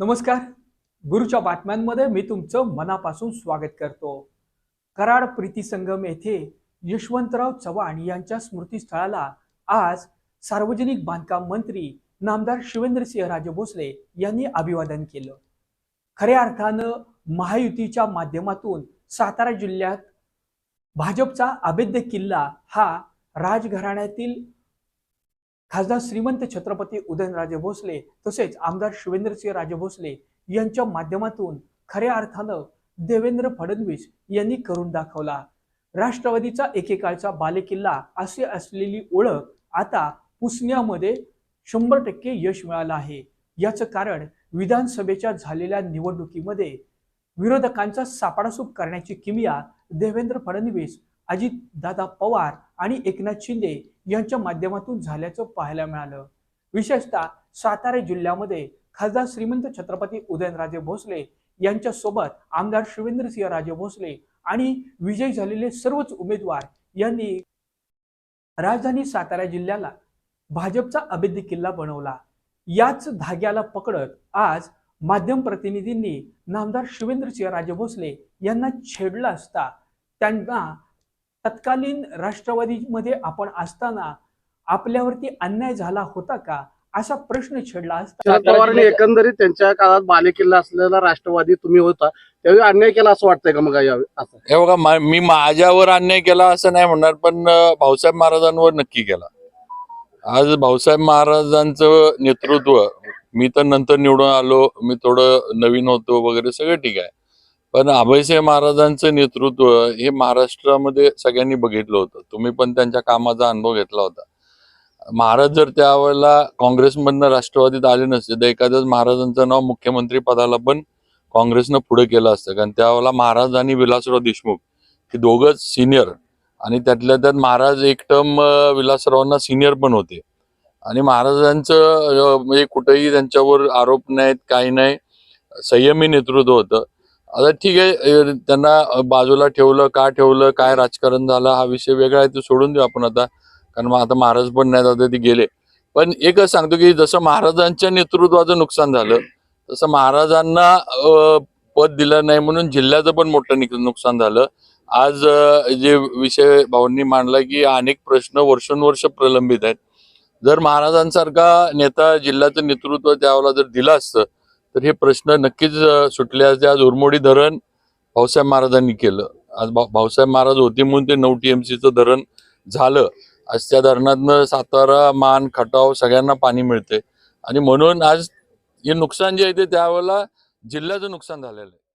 नमस्कार. गुरुच्या बातम्यांमध्ये मी तुमचं मनापासून स्वागत करतो. कराड प्रीती संगम येथे यशवंतराव चव्हाण यांच्या स्मृतीस्थळाला आज सार्वजनिक बांधकाम मंत्री नामदार शिवेंद्रसिंह राजे भोसले यांनी अभिवादन केलं. खऱ्या अर्थानं महायुतीच्या माध्यमातून सातारा जिल्ह्यात भाजपचा अभेद्य किल्ला हा राजघराण्यातील खासदार श्रीमंत छत्रपती उदयनराजे भोसले तसेच आमदार शिवेंद्रसिंह राजे भोसले यांच्या माध्यमातून खऱ्या अर्थानं देवेंद्र फडणवीस यांनी करून दाखवला. राष्ट्रवादीचा एकेकाळचा बालेकिल्ला असे असलेली ओळख आता पुसण्यामध्ये शंभर टक्के यश मिळालं आहे. याचं कारण विधानसभेच्या झालेल्या निवडणुकीमध्ये विरोधकांचा सापडासूप करण्याची किमिया देवेंद्र फडणवीस अजित दादा पवार आणि एकनाथ शिंदे यांच्या माध्यमातून झाल्याचं पाहायला मिळालं. विशेषतः सातारा जिल्ह्यामध्ये खासदार श्रीमंत छत्रपती उदयनराजे भोसले यांच्यासोबत आमदार शिवेंद्रसिंह राजे भोसले आणि विजयी झालेले सर्वच उमेदवार यांनी राजधानी सातारा जिल्ह्याला भाजपचा अभेद्य किल्ला बनवला. याच धाग्याला पकडत आज माध्यम प्रतिनिधींनी नामदार शिवेंद्रसिंह राजे भोसले यांना छेडला असता त्यांना तत्कालीन राष्ट्रवादीमध्ये आपण असताना आपल्यावरती अन्याय झाला होता का? असा प्रश्न छेडला असता. पवारांनी एकंदरीत त्यांच्या काळात बालेकिल्ला असलेला राष्ट्रवादी तुम्ही होता. त्यावेळी अन्याय केला असं वाटतंय का मग यावेळी असं. हे बघा मा- माझ्यावर अन्याय केला असं नाही म्हणणार पण भाऊसाहेब महाराजांवर नक्की केला. आज भाऊसाहेब महाराजांचं नेतृत्व मी तर नंतर निवडून आलो मी थोडं नवीन होतो वगैरे सगळं ठीक आहे. पण अभयसिंह महाराजांचं नेतृत्व हे महाराष्ट्रामध्ये सगळ्यांनी बघितलं होतं. तुम्ही पण त्यांच्या कामाचा अनुभव घेतला होता. महाराज जर त्यावेळेला काँग्रेसमधनं राष्ट्रवादीत आले नसते तर एखाद्याच महाराजांचं नाव मुख्यमंत्री पदाला पण काँग्रेसनं पुढे केलं असतं. कारण त्यावेळेला महाराज आणि विलासराव देशमुख हे दोघंच सिनियर आणि त्यातल्या त्यात महाराज एक टर्म विलासरावांना सिनियर पण होते. आणि महाराजांचं म्हणजे कुठेही त्यांच्यावर आरोप नाहीत काही नाही संयमी नेतृत्व होतं. आता ठीक आहे त्यांना बाजूला ठेवलं का ठेवलं काय राजकारण झालं हा विषय वेगळा आहे तो सोडून देऊ आपण आता. कारण मग आता महाराज पण नाही आता ते गेले. पण एकच सांगतो की जसं महाराजांच्या नेतृत्वाचं नुकसान झालं तसं महाराजांना पद दिलं नाही म्हणून जिल्ह्याचं पण मोठं नुकसान झालं. आज जे विषय भाऊंनी मांडला की अनेक प्रश्न वर्षानुवर्ष प्रलंबित आहेत. जर महाराजांसारखा नेता जिल्ह्याचं नेतृत्व त्यावेळेला जर दिलं असतं तर हे प्रश्न नक्कीच सुटले असते. आज उरमोडी धरण भाऊसाहेब महाराजांनी केलं. आज भा- भाऊसाहेब महाराज होते म्हणून ते नऊ टीएमसीचं धरण झालं. आज त्या धरणातनं सातारा मान खटाव सगळ्यांना पाणी मिळते आणि म्हणून आज हे नुकसान जे आहे ते त्यावेळेला जिल्ह्याचं नुकसान झालेलं आहे.